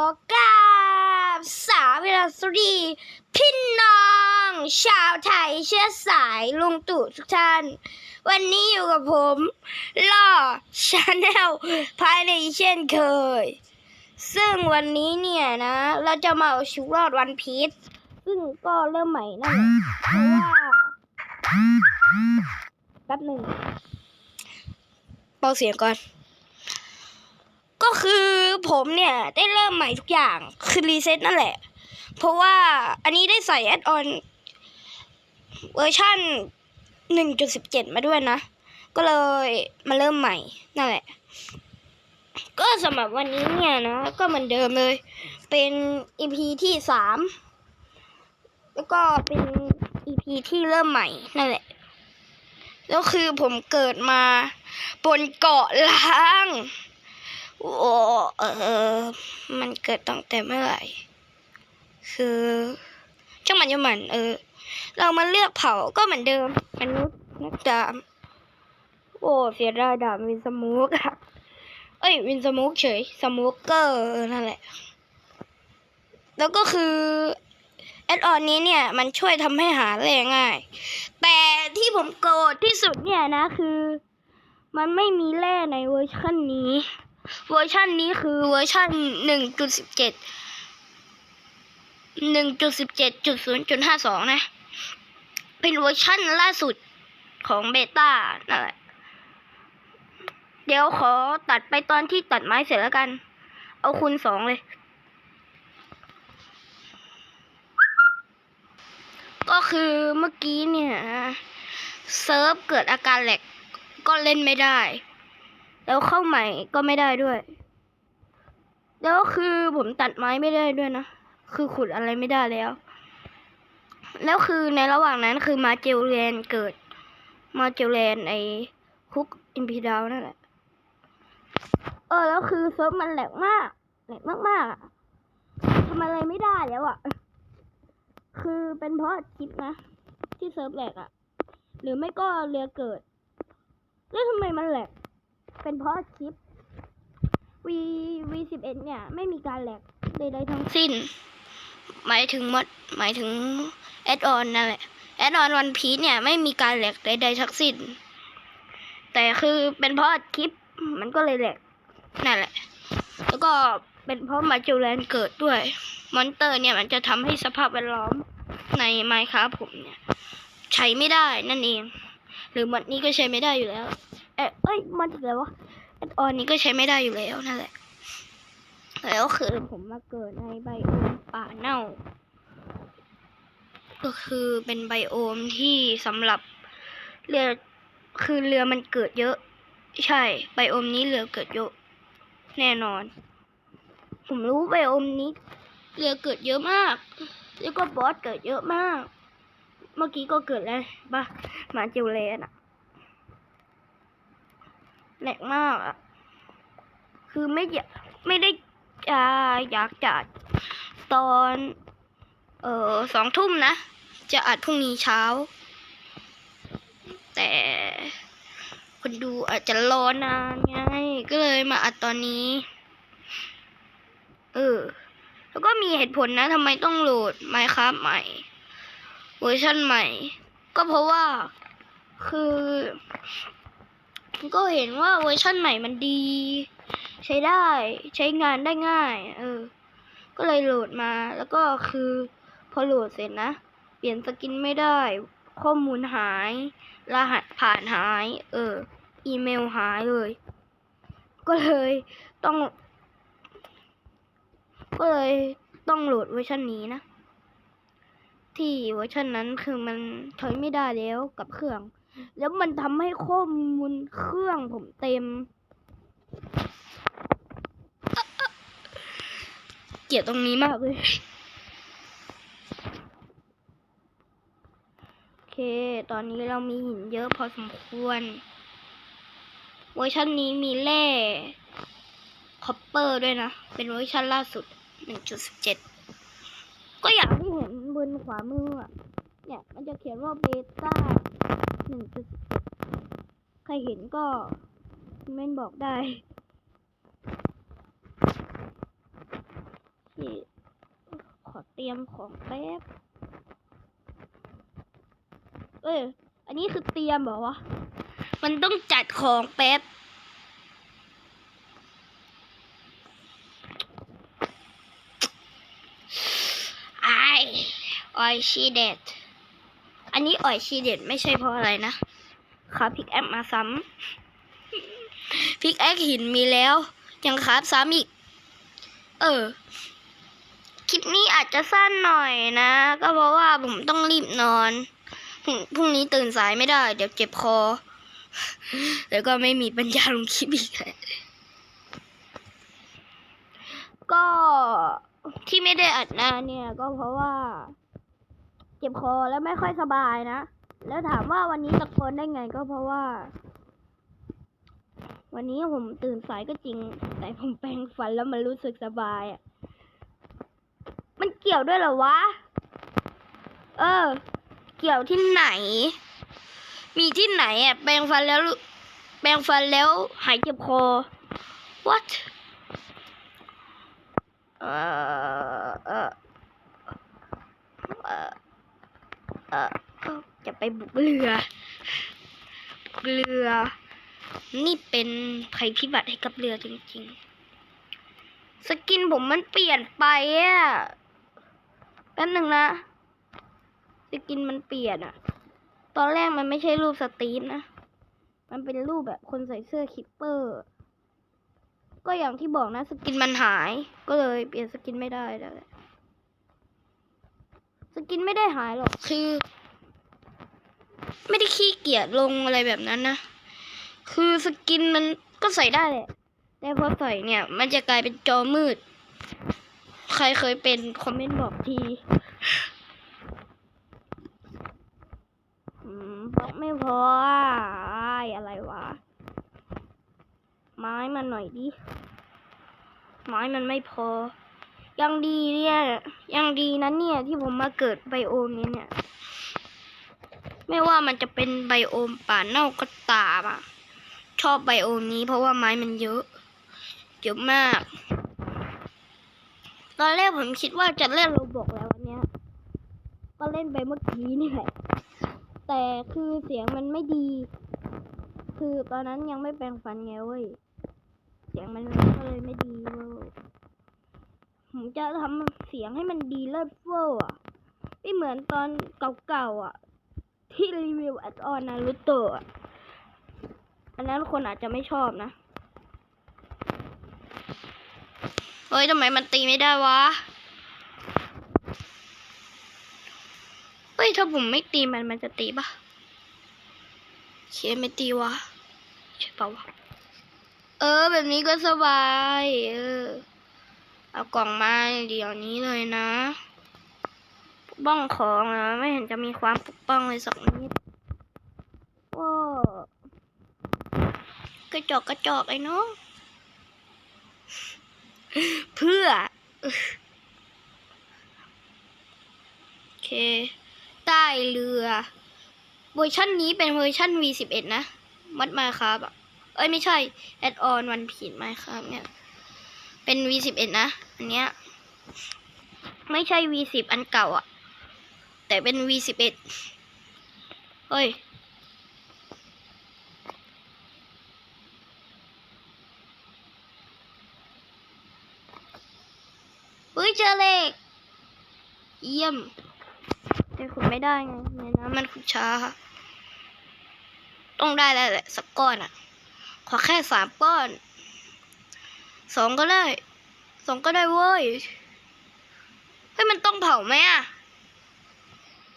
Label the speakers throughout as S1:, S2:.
S1: อกราบสาเวลาสวัสดีพี่น้อง ชาวไทยเชื้อสายลุงตู่ทุกท่าน วันนี้อยู่กับผมล่อชาแนลภายในเช่นเคย ซึ่งวันนี้เนี่ยนะ เราจะมาเอาชีวิตรอดวันพีชซึ่งก็เริ่มใหม่นั่นแหละเพราะว่าแป๊บหนึ่งเบาเสียงก่อน ก็คือผมเนี่ยได้เริ่มใหม่ทุกอย่างคือรีเซ็ตนั่นแหละ เพราะว่าอันนี้ได้ใส่แอดออนเวอร์ชัน1.17 มาด้วยนะ ก็เลยมาเริ่มใหม่นั่นแหละ ก็สำหรับวันนี้เนี่ยนะ ก็เหมือนเดิมเลย เป็น EP ที่สามแล้วก็เป็น EP ที่เริ่มใหม่นั่นแหละแล้วคือผมเกิดมาบนเกาะล้าง โอ้เออมันเกิดตั้งแต่เมื่อไหร่ คือช่างมันช่างมัน เออ เรามาเลือกเผาก็เหมือนเดิมมนุษย์นักดาบโอ้เสียดายดาบวินสมูกอะเอ้ยวินสมูกเฉยสมูกเกอร์นั่นแหละ แล้วก็คือแอดออนนี้เนี่ย มันช่วยทำให้หาแร่ง่าย แต่ที่ผมโกรธที่สุดเนี่ยนะคือ มันไม่มีแร่ในเวอร์ชันนี้ เวอร์ชันนี้คือเวอร์ชันหนึ่งจุดสิบเจ็ดหนึ่งจุดสิบเจ็ดจุดศูนย์จุดห้าสองนะ เป็นเวอร์ชันล่าสุดของเบต้านั่นแหละ เดี๋ยวขอตัดไปตอนที่ตัดไม้เสร็จแล้วกัน เอาคูณสองเลย ก็คือเมื่อกี้เนี่ย เซิร์ฟเกิดอาการแหลกก็เล่นไม่ได้ แล้วเข้าใหม่ก็ไม่ได้ด้วย แล้วคือผมตัดไม้ไม่ได้ด้วยนะ คือขุดอะไรไม่ได้แล้ว แล้วคือในระหว่างนั้นคือมาเจลแลนเกิด มาเจลแลนไอคุกอิมพีดาวนั่นแหละ เออ แล้วคือเซิร์ฟมันแหลกมากแหลกมากๆทำอะไรไม่ได้แล้วอะคือเป็นเพราะคลิปนะ ที่เซิร์ฟแหลกอะ หรือไม่ก็เรือเกิด แล้วทำไมมันแหลก เป็นเพราะคลิป V V สิบเอ็ดเนี่ย ไม่มีการแหลกใดๆทั้งสิ้น หมายถึงมดหมายถึงแอดออนนั่นแหละแอดออนวันพีเนี่ยไม่มีการแหลกใดๆทั้งสิ้น แต่คือเป็นเพราะคลิปมันก็เลยแหลกนั่นแหละ แล้วก็เป็นเพราะมาจูแลนเกิดด้วย มอนเตอร์เนี่ยมันจะทำให้สภาพแวดล้อมในไมค์ครับผมเนี่ย ใช้ไม่ได้นั่นเอง หรือมันนี้ก็ใช้ไม่ได้อยู่แล้ว เอ้ยเอ้ยมันอะไรวะแอดออนนี้ก็ใช้ไม่ได้อยู่แล้วนั่นแหละแล้วคือผมมาเกิดในไบโอมป่าเน่า ก็คือเป็นไบโอมที่สำหรับเรือคือเรือมันเกิดเยอะ ใช่ ไบโอมนี้เรือเกิดเยอะ แน่นอน ผมรู้ไบโอมนี้ เรือเกิดเยอะมาก แล้วก็บอสเกิดเยอะมาก เมื่อกี้ก็เกิดแล้วบ้าหมาเจลเลนอะ แหลกมากอะคือไม่อยากไม่ได้จะอยากจัดตอน เออสองทุ่มนะ จะอัดพรุ่งนี้เช้า แต่คนดูอาจจะรอนานไงก็เลยมาอัดตอนนี้ เออ แล้วก็มีเหตุผลนะทำไมต้องโหลด Minecraft ใหม่ เวอร์ชันใหม่ ก็เพราะว่าคือ ก็เห็นว่าเวอร์ชันใหม่มันดี ใช้ได้ใช้งานได้ง่าย เออ ก็เลยโหลดมาแล้วก็คือพอโหลดเสร็จนะ เปลี่ยนสกินไม่ได้ ข้อมูลหาย รหัสผ่านหาย เออ อีเมลหายเลย ก็เลยต้อง ก็เลยต้องโหลดเวอร์ชันนี้นะ ที่เวอร์ชันนั้นคือมันใช้ไม่ได้แล้วกับเครื่อง แล้วมันทำให้ข้อมูลเครื่องผมเต็ม เกลียดตรงนี้มากเลย โอเค ตอนนี้เรามีหินเยอะพอสมควร เวอร์ชันนี้มีแร่คอปเปอร์ด้วยนะ เป็นเวอร์ชันล่าสุด 1.17 ก็อยางที่เห็นบนขวามืออะ เนี่ย มันจะเขียนว่าเบต้า1.17ใครเห็นก็คอมเมนต์บอกได้ขีขอเตรียมของแป๊บ เอ้ยอันนี้คือเตรียมเหรอวะมันต้องจัดของแป๊บไอออยชีเด็ด อันนี้อ่อยชีเด็ดไม่ใช่เพราะอะไรนะขาพิกแอคมาซ้ำพิกแอคหินมีแล้ว ยังครับซ้ำอีก เออ คลิปนี้อาจจะสั้นหน่อยนะ ก็เพราะว่าผมต้องรีบนอนพรุ่งนี้ตื่นสายไม่ได้ เดี๋ยวเจ็บคอ แล้วก็ไม่มีปัญญาลงคลิปอีกก็ที่ไม่ได้อัดนานเนี่ย ก็เพราะว่า เจ็บคอแล้วไม่ค่อยสบายนะ แล้วถามว่าวันนี้ตะโกนได้ไงก็เพราะว่า วันนี้ผมตื่นสายก็จริง แต่ผมแปรงฟันแล้วมันรู้สึกสบายอะ มันเกี่ยวด้วยเหรอวะ เออ เกี่ยวที่ไหน มีที่ไหนอะ แปรงฟันแล้ว แปรงฟันแล้วหายเจ็บคอ what เออเออ เออเออจะไปบุกเรือบุกเรือ นี่เป็นภัยพิบัติให้กับเรือจริงๆ สกินผมมันเปลี่ยนไปอะแป๊บหนึ่งนะสกินมันเปลี่ยนอะ ตอนแรกมันไม่ใช่รูปสตีฟนะ มันเป็นรูปแบบคนใส่เสื้อคิปเปอร์ ก็อย่างที่บอกนะ สกินมันหาย ก็เลยเปลี่ยนสกินไม่ได้แล้ว สกินไม่ได้หายหรอกคือ ไม่ได้ขี้เกียจลงอะไรแบบนั้นนะ คือสกินมันก็ใส่ได้แหละแต่พอใส่เนี่ย มันจะกลายเป็นจอมืด ใครเคยเป็นคอมเมนต์บอกทีบอกไม่พออะอ้ายอะไรวะ ไม้มันหน่อยดิ ไม้มันไม่พอ ยังดีเนี่ยยังดีนะเนี่ยที่ผมมาเกิดไบโอมนี้เนี่ย ไม่ว่ามันจะเป็นไบโอมป่าเน่าก็ตามอะ ชอบไบโอมนี้เพราะว่าไม้มันเยอะเยอะมาก ตอนแรกผมคิดว่าจะเล่นโรบอกแล้ววันเนี้ย ก็เล่นไปเมื่อกี้นี่แหละแต่คือเสียงมันไม่ดี คือตอนนั้นยังไม่แปรงฟันไงเว้ย เสียงมันก็เลยไม่ดีเว้ย ผมจะทำเสียงให้มันดีเลิศเวอร์อะไม่เหมือนตอนเก่าๆอะ ที่รีวิวแอดออนนารูโตะอันนั้นคนอาจจะไม่ชอบนะ เฮ้ยทำไมมันตีไม่ได้วะ เฮ้ย ถ้าผมไม่ตีมันมันจะตีปะเคไม่ตีวะ ใช่ปะวะ เออ แบบนี้ก็สบาย เออ เอากล่องมาเดี๋ยวนี้เลยนะปกป้องของนะไม่เห็นจะมีความปกป้องเลยสักนิดว้ากระจอกกระจอกไอ้น้องเพื่อโอเค ใต้เรือเวอร์ชันนี้เป็นเวอร์ชัน V11 นะ มัดมาครับ เอ้ยไม่ใช่ แอดออนวันผิดไหมครับเนี่ย เป็น V11 นะ อันเนี้ย ไม่ใช่ V10 อันเก่าอะแต่เป็น V11 เฮ้ย เฮ้ย เจอเหล็กเยี่ยม แต่ขุดไม่ได้ไงในน้ำมันขุดช้า ต้องได้แล้วแหละ สักก้อนอะขอแค่สามก้อน สองก็ได้สองก็ได้เว้ยเฮ้ยมันต้องเผาไหมอะ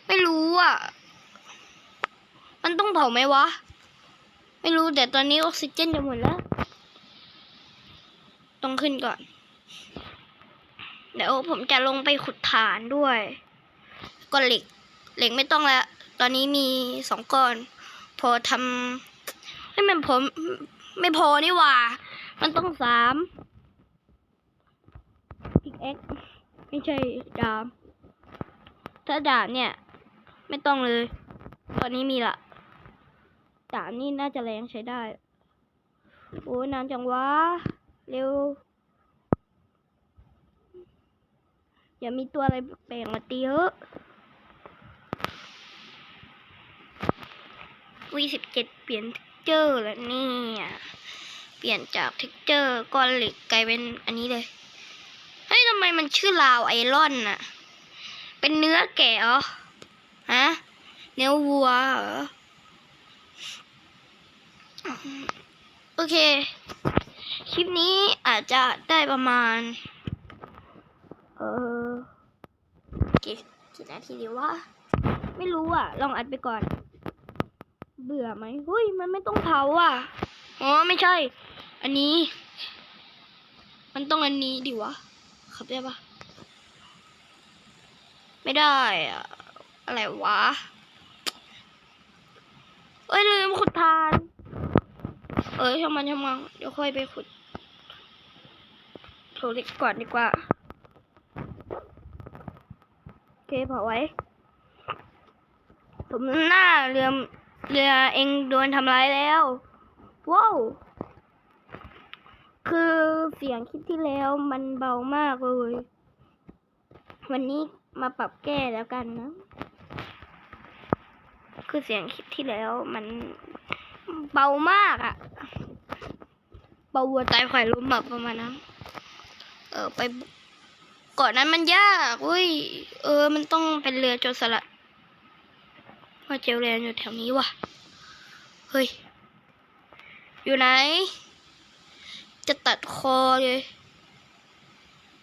S1: ไม่รู้อะ มันต้องเผาไหมวะ ไม่รู้แต่ตอนนี้ออกซิเจนจะหมดแล้ว ต้องขึ้นก่อน เดี๋ยวผมจะลงไปขุดฐานด้วยก็เหล็ก เหล็กไม่ต้องแล้ว ตอนนี้มีสองก้อน พอทำให้มันผมไม่พอนี่ว่า มันต้องสาม พิกเอ็กไม่ใช่ดาบถ้าดาบเนี่ย ไม่ต้องเลย ตอนนี้มีละดาบนี่น่าจะแรงใช้ได้ โอ้ยนานจังวะ เร็ว อย่ามีตัวอะไรแปลกมาตีเถอะวีสิบเจ็ดเปลี่ยนเทคเจอร์แล้วเนี่ย เปลี่ยนจากเทคเจอร์ก้อนเหล็กกลายเป็นอันนี้เลยำไมมันชื่อลาวไอรอนน่ะ เป็นเนื้อแกะเหรอฮะเนื้อวัวเหรอโอเค คลิปนี้อาจจะได้ประมาณ เออกี่กี่นาทีดีวะไม่รู้อะ ลองอัดไปก่อน เบื่อไหมเฮ้ย มันไม่ต้องเผาอะ อ๋อ ไม่ใช่ อันนี้ มันต้องอันนี้ดิวะ ขับได้ปะไม่ได้อะอะไรวะเอ้ยลืมขุดทาน เอ้ยช่างมันช่างมันเดี๋ยวค่อยไปขุดโทรเล็กก่อนดีกว่า โอเคเผาไว้ ผมหน้าเรือเรือเองโดนทำร้ายแล้ว ว้าว คือเสียงคลิปที่แล้วมันเบามากเลย วันนี้มาปรับแก้แล้วกันนะ คือเสียงคลิปที่แล้วมันเบามากอะเบาวัวตายไข่ล้มแบบประมาณนั้น เออไปก่อนนั้นมันยากเว้ย เออ มันต้องเป็นเรือโจรสลัดว่าเจลแลนอยู่แถวนี้วะเฮ้ย อยู่ไหน จะตัดคอเลย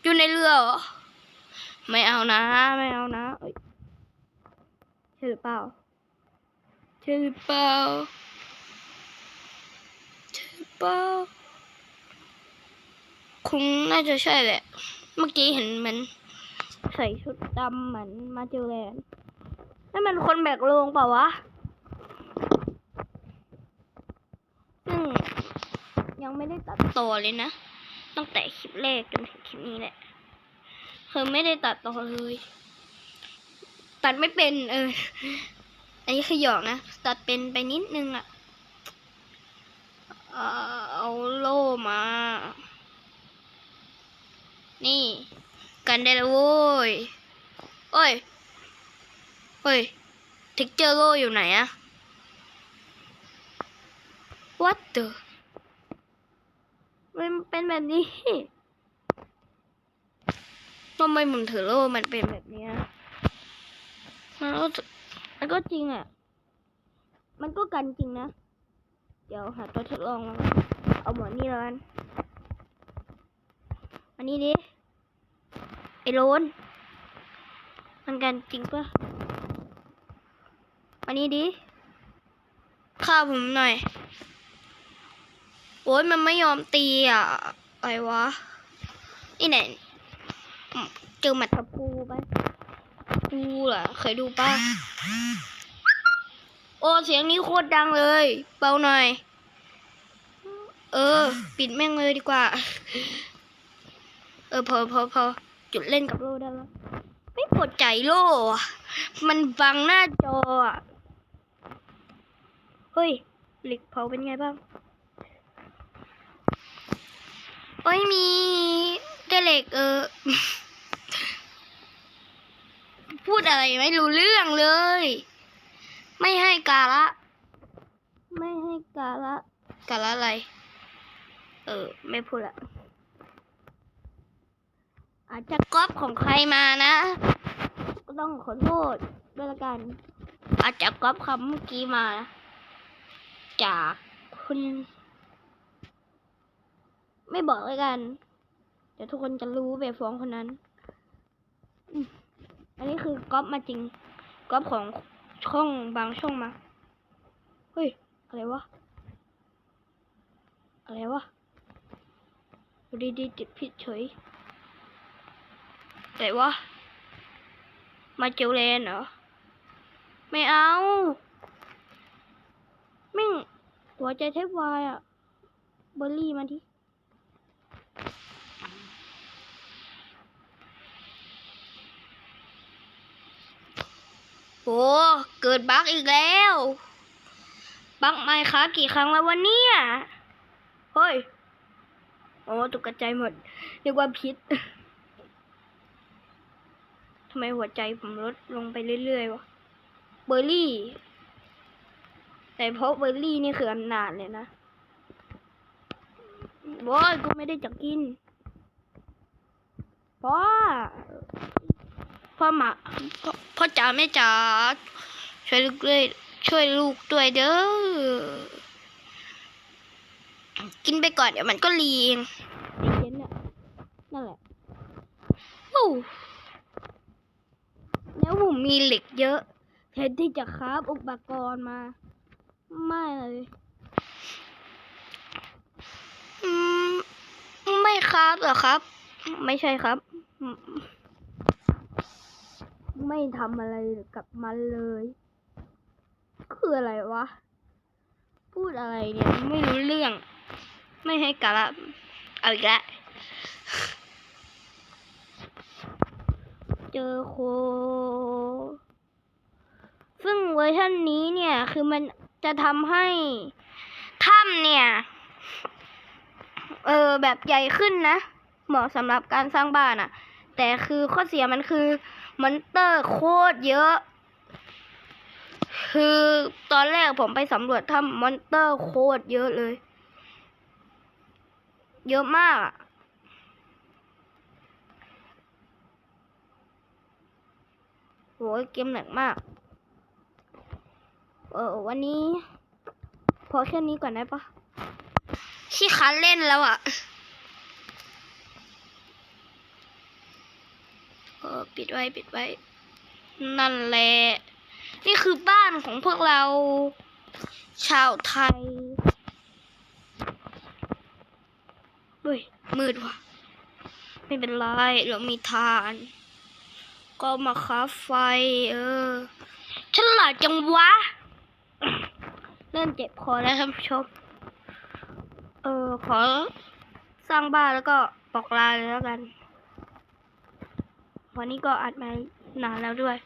S1: อยู่ในเรือเหรอ ไม่เอานะ ไม่เอานะเอ้ยใช่หรือเปล่าใช่หรือเปล่าใช่หรือเปล่าคงน่าจะใช่แหละ เมื่อกี้เห็นมัน ใส่ชุดดำเหมือนมาเจอแลนด์นั่นมันคนแบกโลงเปล่าวะ ซึ่ง ยังไม่ได้ตัดต่อเลยนะ ตั้งแต่คลิปแรกจนถึงคลิปนี้แหละคือไม่ได้ตัดต่อเลย ตัดไม่เป็นเออ อันนี้คือหยอกนะ ตัดเป็นไปนิดนึงอะเอ่อเอาโล่มา นี่ กันได้แล้วโว้ยโอ้ยเฮ้ยเท็กเจอร์โล่อยู่ไหนอะ what the มันเป็นแบบนี้ทำไมมุนถือโล่มันเป็นแบบเนี้ยมันก็มันก็จริงอะ มันก็กันจริงนะ เดี๋ยวหาตัวทดลองมาเอาหมอนนี่แล้วกันอันนี้ดิไอโลนมันกันจริงปะอันนี้ดิฆ่าผมหน่อย อ้ยมันไม่ยอมตีอะอะไรวะนี่ไหนอืมเจอหมัดตะปูไปปูเหรอเคยดูป่ะโอ้เสียงนี้โคตรดังเลย เบาหน่อย เออ ปิดแม่งเลยดีกว่า เออพอพอพอจุดเล่นกับโลได้แล้วไม่พอใจโล่ะ มันบังหน้าจออะเฮ้ยเหล็กเผาเป็นไงบ้าง โอ้ยมีแต่เล็กเออ พูดอะไรไม่รู้เรื่องเลย ไม่ให้กาละ ไม่ให้กาละ กาละอะไร เออ ไม่พูดละ อาจจะก๊อปของใครมานะก็ต้องขอโทษด้วยละกัน อาจจะก๊อปคำเมื่อกี้มา จากคุณ ไม่บอกเลยกัน เดี๋ยวทุกคนจะรู้แบฟ้องคนนั้น อันนี้คือก๊อปมาจริง ก๊อปของช่องบางช่องมา เฮ้ย อะไรวะ อะไรวะอยู่ดีๆติดผิดเฉยแต่วะมาเจลแลนเหรอ ไม่เอามิ่งหัวใจแทบวายอะเบอร์รี่มาดิ โอ้เกิดบั๊กอีกแล้ว บั๊กไหมคะกี่ครั้งแล้ววันนี้เฮ้ย โอ้ตกใจหมดเรียกว่าพิษทำไมหัวใจผมลดลงไปเรื่อยๆวะ เบอร์รี่ แต่เพราะเบอร์รี่นี่คืออำนาจเลยนะ บอยกูไม่ได้จะกินพ่อพ่อหมาพ่อพ่อจ๋าแม่จ๋าช่วยลูกด้วยช่วยลูกด้วยเด้อกินไปก่อนเดี๋ยวมันก็รีเองไอ้เย็นน่ะนั่นแหละโอ้แล้วผมมีเหล็กเยอะแทนที่จะคราฟอุปกรณ์มา ไม่เลยอืมไม่ ครับเหรอครับ ไม่ใช่ครับ ไม่ทำอะไรกับมันเลย คืออะไรวะ พูดอะไรเนี่ยไม่รู้เรื่อง ไม่ให้กะละเอาอีกแล้วเจอโค ซึ่งเวอร์ชันนี้เนี่ย คือมันจะทำให้ถ้ำเนี่ย เออแบบใหญ่ขึ้นนะ เหมาะสำหรับการสร้างบ้านอะแต่คือข้อเสียมันคือมอนเตอร์โคตรเยอะ คือตอนแรกผมไปสำรวจถ้ำมอนเตอร์โคตรเยอะเลย เยอะมากอะโหเกมหนักมาก เออวันนี้ พอแค่นี้ก่อนได้ปะ ขี้คันเล่นแล้วอะเออปิดไว้ปิดไว้ นั่นแหละ นี่คือบ้านของพวกเรา ชาวไทยเฮ้ยมืดว่ะ ไม่เป็นไร เรามีทาน ก็มาค้าไฟ เออฉลาดจังวะ เริ่มเจ็บคอแล้วท่านผู้ชม เออขอสร้างบ้านแล้วก็บอกลาเลยแล้วกัน วันนี้ก็อัดมานานแล้วด้วย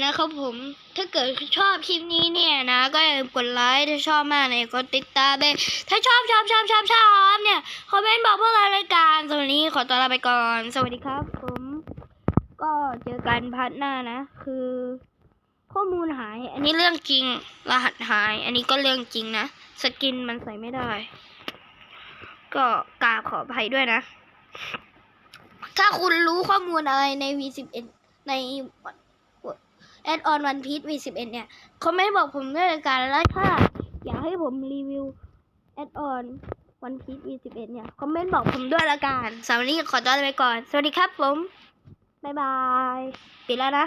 S1: นะครับผม ถ้าเกิดชอบคลิปนี้เนี่ยนะ ก็อย่าลืมกดไลค์ถ้าชอบมากเนี่ยก็ติดตามเลยถ้าชอบชอบชอบชอบชอบเนี่ยคอมเมนต์บอกพวกเรารายการสำหรับวันนี้ขอตัวลาไปก่อน สวัสดีครับผม ก็เจอกันพาร์ทหน้านะ คือ ข้อมูลหาย อันนี้เรื่องจริง รหัสหาย อันนี้ก็เรื่องจริงนะ สกินมันใส่ไม่ได้ ก็กราบขออภัยด้วยนะ ถ้าคุณรู้ข้อมูลอะไรใน V11 ใน แอดออนวันพี e V11 เนี่ยคอมเมนต์บอกผมด้วยละกันแล้วถ้าอยากให้ผมรีวิวแอดออนวันพี e V11 เนี่ยคอมเมนต์บอกผมด้วยละกันสำหรับวันนี้ขอตัวลาไปก่อน สวัสดีครับผม บ๊ายบาย ปิดแล้วนะ